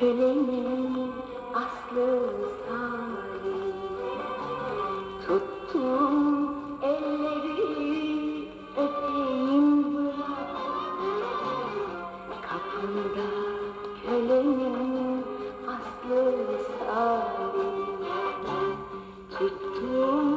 Kelemin aslı salim Tuttum elleri öpeyim bırak Kapında kölenin aslı salim Tuttum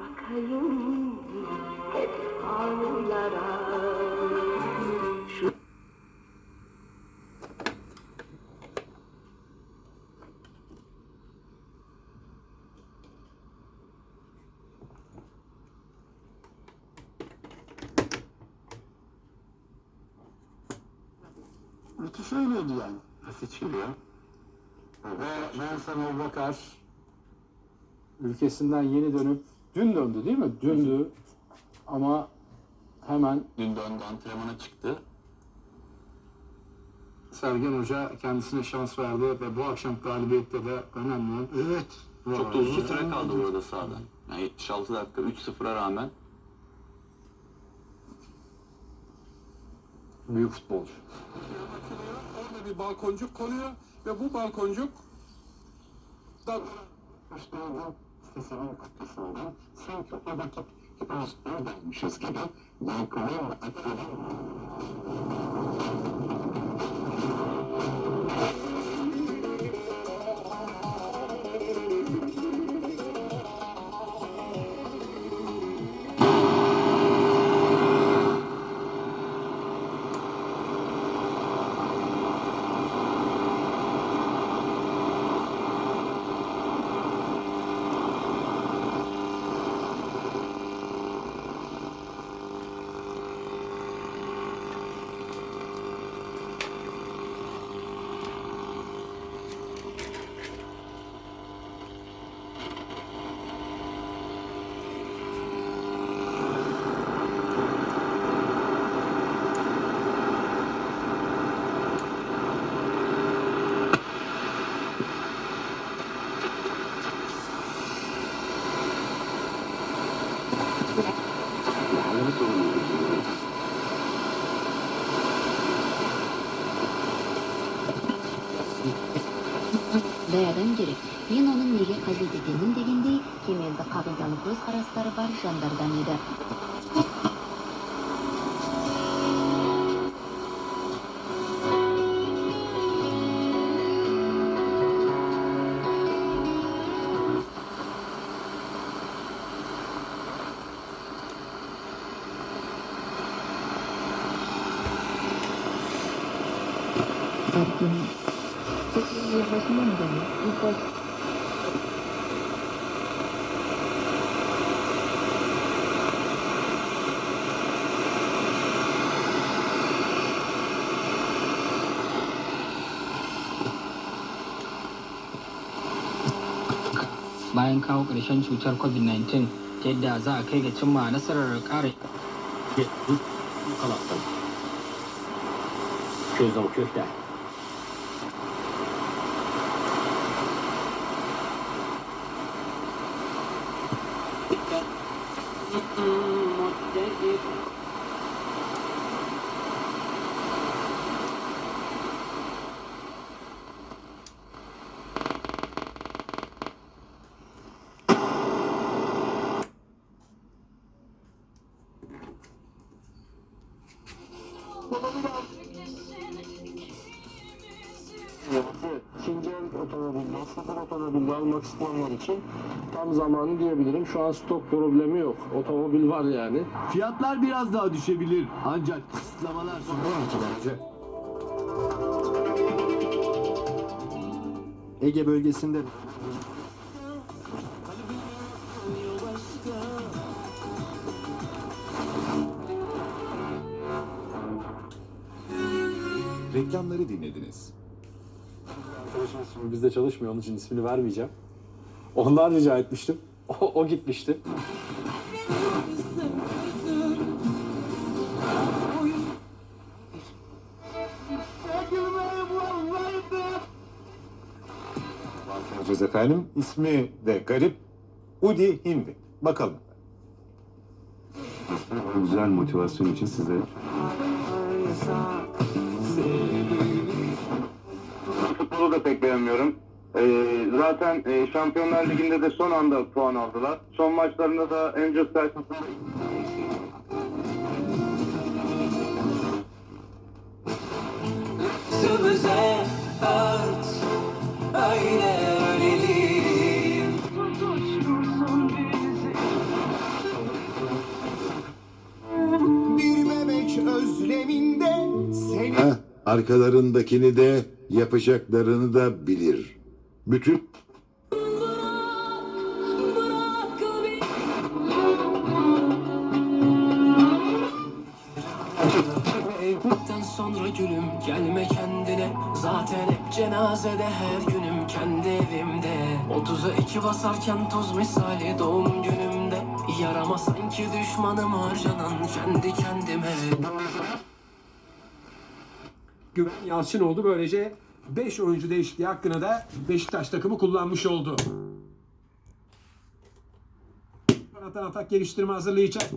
bakayım hep ağlayarak Şu Müthiş oynuyordu yani. Basit geliyor. Ve Nelson Abubakar ülkesinden yeni dönüp dün döndü değil mi? Dündü ama hemen Dün döndü antrenmana çıktı. Sergen Hoca kendisine şans verdi ve bu akşam galibiyette de önemli. Evet. Çok da uzun süre kaldı burada sahada. Yani 76 dakika 3-0'a rağmen Büyük futbolcu. Orada bir balkoncuk konuyor ve bu balkoncuk da profesörün katkısı olan sanki o vakit hepimiz oradaymışız gibi Yelkoven atfeden Баяган керек. Мен оның неге қажет екенін дегендей кемелді қағидаlı көз қарастары бар жандардан еді. nie ¿no? Y pues... bayan kawo ƙarshen cutar covid-19 ta yadda za a kai ga cimma nasarar ƙare kala Közden köfte. İkinci el otomobilde, sıfır otomobilde almak isteyenler için tam zamanı diyebilirim. Şu an stok problemi yok. Otomobil var yani. Fiyatlar biraz daha düşebilir ancak kısıtlamalar Bence. Ege bölgesinde Reklamları dinlediniz. Şimdi bizde çalışmıyor onun için ismini vermeyeceğim. Ondan rica etmiştim. O, o gitmişti. Bahsedeceğiz efendim. İsmi de garip. Udi Hindi. Bakalım. Güzel motivasyon için size Futbolu da pek beğenmiyorum. Ee, zaten e, Şampiyonlar Ligi'nde de son anda puan aldılar. Son maçlarında da Angels karşısında Ha, arkalarındakini de yapacaklarını da bilir. Bütün sonra gülüm gelme kendine. Zaten hep cenazede her günüm kendi evimde. 30'a iki basarken tuz misali doğum günümde. Yarama sanki düşmanım harcanan kendi kendime Güven Yalçınoğlu böylece 5 oyuncu değişikliği hakkında da Beşiktaş takımı kullanmış oldu. Atan atak geliştirme hazırlayacak.